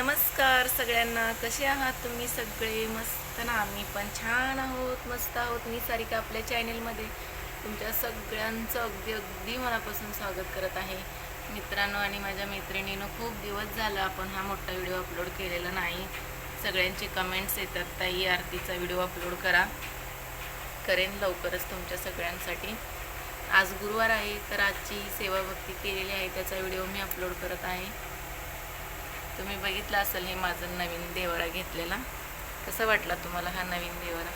नमस्कार सगळ्यांना कसे आहात तुम्ही सगळे? मस्त ना? आम्ही पण छान आहोत मस्त आहोत. मी सारिका आपल्या चॅनेलमध्ये तुमच्या सगळ्यांचं अगदी अगदी मनापासून स्वागत करत आहे. मित्रांनो आणि माझ्या मैत्रिणीनं खूप दिवस झाला आपण हा मोठा व्हिडिओ अपलोड केलेला नाही. सगळ्यांचे कमेंट्स येतात ताई आरतीचा व्हिडिओ अपलोड करा. करेन लवकरच तुमच्या सगळ्यांसाठी. आज गुरुवार आहे तर आजची सेवा भक्ती केलेली आहे त्याचा व्हिडिओ मी अपलोड करत आहे. तुम्ही बघितलं असेल हे माझं नवीन देवरा घेतलेला. कसा वाटला तुम्हाला हा नवीन देवरा?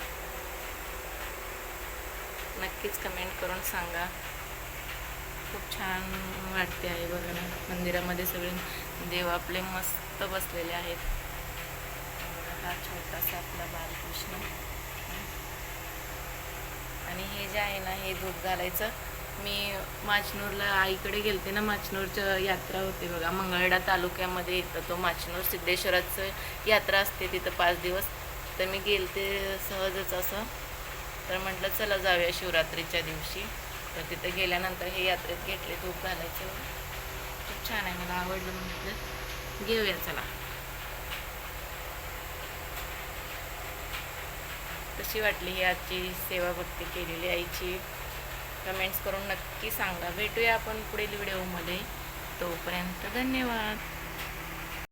नक्कीच कमेंट करून सांगा. खूप छान वाटते आहे बघा ना. मंदिरामध्ये सगळे देव आपले मस्त बसलेले आहेत. हा छोटासा आपला बालकृष्ण. आणि हे जे आहे ना हे दूध घालायचं. मी माचनूरला आईकडे गेलते ना माचनूरच्या यात्रा होते बघा. मंगळडा तालुक्यामध्ये येतं तो माचनूर. सिद्धेश्वराचं यात्रा असते तिथं पाच दिवस. तर मी गेलते सहजच असं. तर म्हटलं चला जाऊया शिवरात्रीच्या दिवशी. तर तिथं गेल्यानंतर हे यात्रेत घेतले धूप घालायचे. खूप छान आहे मला आवडलं म्हटलं. घेऊया चला. कशी वाटली ही आजची सेवा भक्ती केलेली आईची? कमेंट्स करून नक्की सांगा. भेटूया आपण पुढील व्हिडिओमध्ये तोपर्यंत धन्यवाद.